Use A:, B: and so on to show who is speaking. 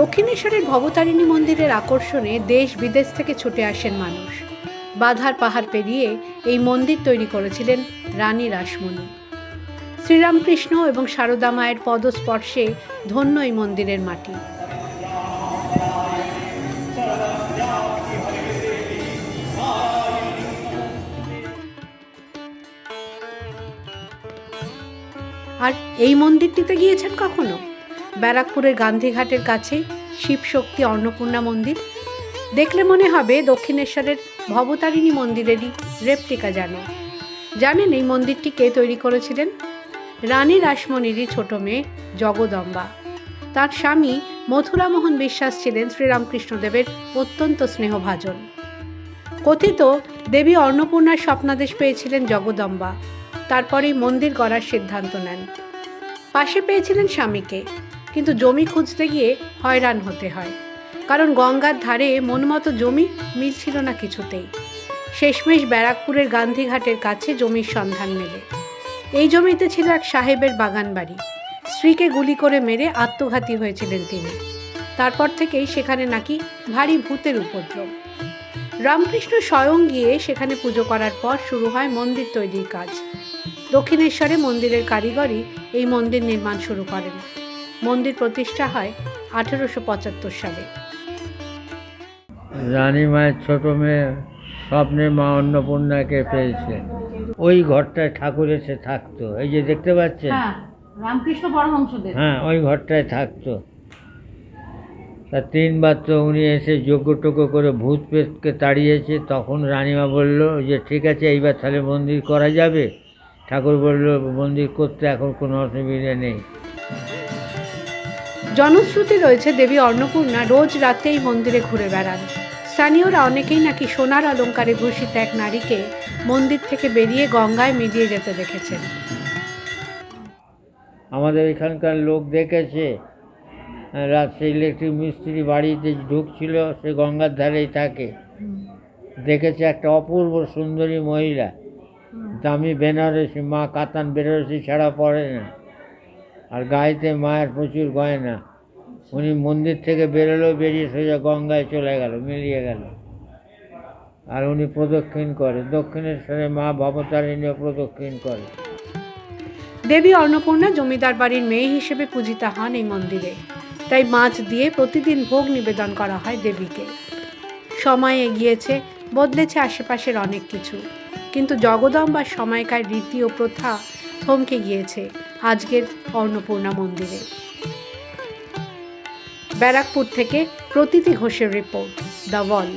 A: দক্ষিণেশ্বরের ভবতারিণী মন্দিরের আকর্ষণে দেশ বিদেশ থেকে ছুটে আসেন মানুষ। বাধার পাহাড় পেরিয়ে এই মন্দির তৈরি করেছিলেন রানী রাসমণি। শ্রীরামকৃষ্ণ এবং সারদা মায়ের পদস্পর্শে ধন্য এই মন্দিরের মাটি। আর এই মন্দিরটিতে গিয়েছেন কখনো? ব্যারাকপুরের গান্ধীঘাটের কাছে শিবশক্তি অন্নপূর্ণা মন্দির। দেখলে মনে হবে দক্ষিণেশ্বরের ভবতারিণী মন্দিরেরই রেপ্লিকা যেন জানেন এই মন্দিরটি কে তৈরি করেছিলেন? রানী রাসমণিরই ছোট মেয়ে জগদম্বা। তার স্বামী মথুরামোহন বিশ্বাস ছিলেন শ্রীরামকৃষ্ণদেবের অত্যন্ত স্নেহভাজন। কথিত দেবী অন্নপূর্ণার স্বপ্নাদেশ পেয়েছিলেন জগদম্বা। তারপরেই মন্দির গড়ার সিদ্ধান্ত নেন। পাশে পেয়েছিলেন স্বামীকে। কিন্তু জমি খুঁজতে গিয়ে হয়রান হতে হয়। কারণ গঙ্গার ধারে মনমতো জমি মিলছিল না কিছুতেই। শেষমেশ ব্যারাকপুরের গান্ধীঘাটের কাছে জমির সন্ধান মেলে। এই জমিতে ছিল এক সাহেবের বাগান বাড়ি। স্ত্রীকে গুলি করে মেরে আত্মঘাতী হয়েছিলেন তিনি। তারপর থেকেই সেখানে নাকি ভারী ভূতের উপদ্রব। রামকৃষ্ণ স্বয়ং গিয়ে সেখানে পুজো করার পর শুরু হয় মন্দির তৈরির কাজ। দক্ষিণেশ্বরে মন্দিরের কারিগরই এই মন্দির নির্মাণ শুরু করেন। মন্দির প্রতিষ্ঠা হয় আঠেরোশো পঁচাত্তর সালে।
B: রানী মায়ের ছোট মেয়ে স্বপ্নে মা অন্নপূর্ণাকে পেয়েছে। ওই ঘরটায় ঠাকুর এসে থাকতো। এই যে দেখতে পাচ্ছেন?
C: হ্যাঁ রামকৃষ্ণ পরমহংসদেব।
B: হ্যাঁ ওই ঘরটায় থাকতো। তা তিনবার তো উনি এসে যোগ্য টোগ্য করে ভূত পেতকে তাড়িয়েছে। তখন রানীমা বলল যে ঠিক আছে এইবার তাহলে মন্দির করা যাবে? ঠাকুর বলল মন্দির করতে এখন কোনো অসুবিধা নেই।
A: জনশ্রুতি রয়েছে দেবী অন্নপূর্ণা রোজ রাতে এই মন্দিরে ঘুরে বেড়ান। স্থানীয়রা অনেকেই নাকি সোনার অলঙ্কারে ভূষিত এক নারীকে মন্দির থেকে বেরিয়ে গঙ্গায় মিলিয়ে যেতে দেখেছেন।
B: আমাদের এখানকার লোক দেখেছে আহ, রাত সে ইলেকট্রিক মিস্ত্রি বাড়িতে ঢুকছিল সে গঙ্গার ধারেই থাকে। দেখেছে একটা অপূর্ব সুন্দরী মহিলা। দামি বেনারসি মা কাতান বেনারসি ছাড়া পড়ে না। আর গায়েতে মায়ের প্রচুর গয়না। উনি মন্দির থেকে বেরোলো, বেরিয়ে সোজা গঙ্গায় চলে গেল, মিলিয়ে গেল। আর উনি প্রদক্ষিণ করে। দক্ষিণেশ্বরে মা ভবতারিণীও প্রদক্ষিণ করে।
A: দেবী অন্নপূর্ণা জমিদার বাড়ির মেয়ে হিসেবে পূজিতা হন এই মন্দিরে। তাই মাছ দিয়ে প্রতিদিন ভোগ নিবেদন করা হয় দেবীকে। সময় এগিয়েছে, বদলেছে আশেপাশের অনেক কিছু। কিন্তু জগদম্বার সময়কার রীতি ও প্রথা থমকে গিয়েছে আজকের অন্নপূর্ণা মন্দিরে। ব্যারাকপুর থেকে প্রতীতি ঘোষের রিপোর্ট দ্য ওয়াল